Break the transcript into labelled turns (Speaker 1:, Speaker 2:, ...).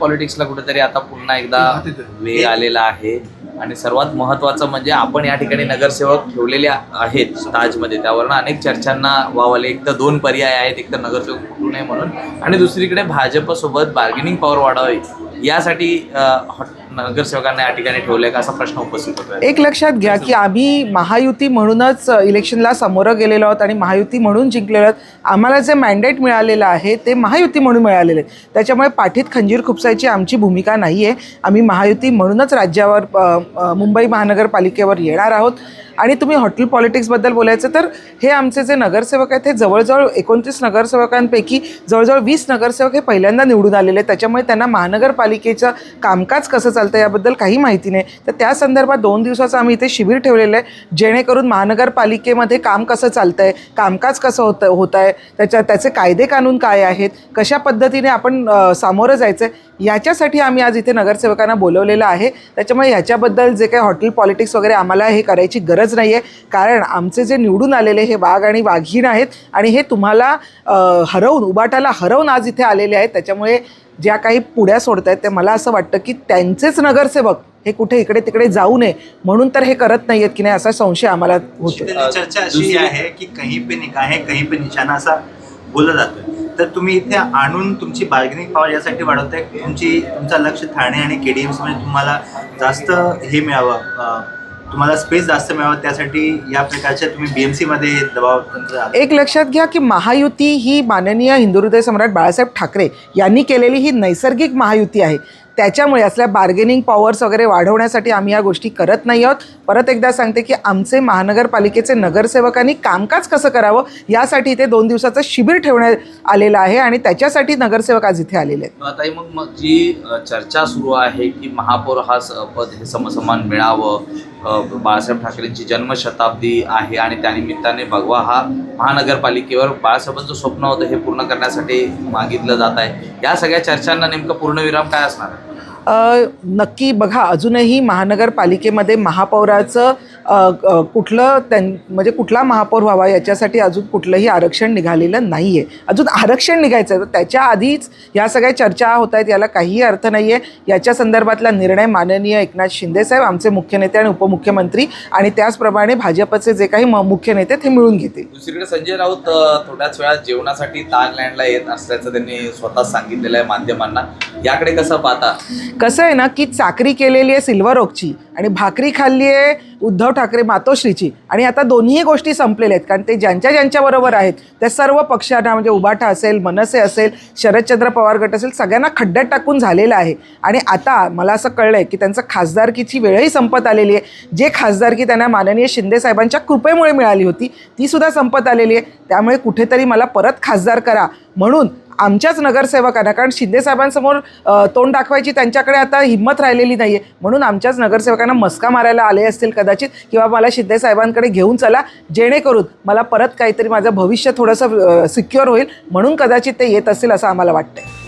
Speaker 1: पॉलिटिक्सला कुठेतरी आता पुन्हा एकदा वेग आलेला आहे. आणि सर्वात महत्वाचं म्हणजे आपण या ठिकाणी नगरसेवक ठेवलेले आहेत ताजमध्ये. त्यावरनं अनेक चर्चांना वाव आले एक तर दोन पर्याय आहेत. एक तर नगरसेवक फुटू नये म्हणून. आणि दुसरीकडे भाजपसोबत बार्गेनिंग पॉवर वाढावी. यासाठी नगरसेवकांना या ठिकाणी ठेवलंय का असा प्रश्न उपस्थित होतो
Speaker 2: एक लक्षात घ्या की आम्ही महायुती म्हणूनच इलेक्शनला समोरं गेलेलो आहोत आणि महायुती म्हणून जिंकलेलो आहोत. आम्हाला जे मॅन्डेट मिळालेलं आहे ते महायुती म्हणून मिळालेलं आहे. त्याच्यामुळे पाठीत खंजीर खुपसायची आमची भूमिका नाही आहे आम्ही महायुती म्हणूनच राज्यावर मुंबई महानगरपालिकेवर येणार आहोत. आणि तुम्ही हॉटेल पॉलिटिक्सबद्दल बोलायचं तर हे आमचे जे नगरसेवक आहेत हे जवळजवळ एकोणतीस नगरसेवकांपैकी जवळजवळ वीस नगरसेवक हे पहिल्यांदा निवडून आलेले आहेत. त्याच्यामुळे त्यांना महानगरपालिकेचं कामकाज कसं चालतं याबद्दल काही माहिती नाही. तर त्या संदर्भात दोन दिवसाचं आम्ही इथे शिबिर ठेवलेलं आहे जेणेकरून महानगरपालिकेमध्ये काम कसं चालतं आहे कामकाज कसं होतं होत आहे त्याच्या त्याचे कायदे कानून काय आहेत कशा पद्धतीने आपण सामोरं जायचं आहे याच्यासाठी आम्ही आज इथे नगरसेवकांना बोलवलेलं आहे. त्याच्यामुळे ह्याच्याबद्दल जे काही हॉटेल पॉलिटिक्स वगैरे आम्हाला हे करायची गरज नाही आहे कारण आमचे जे निवडून आलेले हे वाघ आणि वाघीण आहेत आणि हे तुम्हाला हरवून उबाटाला हरवून आज इथे आलेले आहेत. त्याच्यामुळे ज्या काही पुढ्या सोडत आहेत ते मला असं वाटतं की त्यांचेच नगरसेवक हे कुठे इकडे तिकडे जाऊ नये म्हणून तर हे करत नाही आहेत की नाही असा संशय आम्हाला होतो
Speaker 3: चर्चा अशी आहे की कहीं पे निकाहे कहीं पे निशाणा असा बोलला जातोय. तर तुम्ही इथे आणून तुमची बार्गेनिंग पॉवर यासाठी वाढवताय. तुमची तुमचं लक्ष ठाणे आणि केडीएमसी मध्ये तुम्हाला जास्त हे मिळावं तुम्हाला स्पेस जास्त मिळावं त्यासाठी या प्रकारच्या तुम्ही बीएमसी मध्ये दबाव तंत्र.
Speaker 2: एक लक्षात घ्या की महायुती ही माननीय हिंदुहृदय सम्राट बाळासाहेब ठाकरे यांनी केलेली ही नैसर्गिक महायुती आहे त्याच्यामुळे असल्या बार्गेनिंग पॉवर्स वगैरे वाढवण्यासाठी आम्ही या गोष्टी करत नाही आहोत परत एकदा सांगते की आमचे महानगरपालिकेचे नगरसेवकांनी कामकाज कसं करावं यासाठी इथे दोन दिवसाचं शिबिर ठेवण्यात आलेलं आहे आणि त्याच्यासाठी नगरसेवक आज इथे आलेले आहेत
Speaker 1: आता ही मग मग जी चर्चा सुरू आहे की महापौर हा स- पद हे समसमान मिळावं बाळासाहेब ठाकरेंची जन्मशताब्दी आहे आणि त्यानिमित्ताने भगवा हा महानगरपालिकेवर बाळासाहेबांचं स्वप्न होतं हे पूर्ण करण्यासाठी मागितलं जात आहे. या सगळ्या चर्चांना नेमकं पूर्णविराम काय असणार आहे?
Speaker 2: नक्की बघा अजूनही महानगरपालिकेमध्ये महापौराचं कुठलं त्यां म्हणजे कुठला महापौर व्हावा याच्यासाठी अजून कुठलंही आरक्षण निघालेलं नाही आहे अजून आरक्षण निघायचं आहे तर त्याच्या आधीच या सगळ्या चर्चा होत आहेत याला काहीही अर्थ नाही आहे याच्या संदर्भातला निर्णय माननीय एकनाथ शिंदेसाहेब आमचे मुख्य नेते आणि उपमुख्यमंत्री आणि त्याचप्रमाणे भाजपचे जे काही मुख्य नेते ते मिळून घेतील.
Speaker 1: दुसरीकडे संजय राऊत थोड्याच वेळात जेवणासाठी ताजलँडला येत असल्याचं त्यांनी स्वतः सांगितलेलं आहे माध्यमांना. याकडे कसं पाहता?
Speaker 2: कसं आहे ना की चाकरी केलेली आहे सिल्वर ओकची आणि भाकरी खाल्ली आहे उद्धव ठाकरे मातोश्रीची. आणि आता दोन्ही गोष्टी संपलेल्या आहेत. कारण ते ज्यांच्या ज्यांच्याबरोबर आहेत त्या सर्व पक्षांना म्हणजे उबाठा असेल मनसे असेल शरदचंद्र पवार गट असेल सगळ्यांना खड्ड्यात टाकून झालेलं आहे. आणि आता मला असं कळलं आहे की त्यांचं खासदारकीची वेळही संपत आलेली आहे. जे खासदारकी त्यांना माननीय शिंदे साहेबांच्या कृपेमुळे मिळाली होती ती सुद्धा संपत आलेली आहे. त्यामुळे कुठेतरी मला परत खासदार करा. म्हणून आमच्याच नगरसेवकांना कारण शिंदेसाहेबांसमोर तोंड दाखवायची त्यांच्याकडे आता हिंमत राहिलेली नाही आहे म्हणून आमच्याच नगरसेवकांना मस्का मारायला आले असतील कदाचित किंवा मला शिंदेसाहेबांकडे घेऊन चला जेणेकरून मला परत काहीतरी माझं भविष्य थोडंसं सिक्युअर होईल म्हणून कदाचित ते येत असतील असं आम्हाला वाटतंय.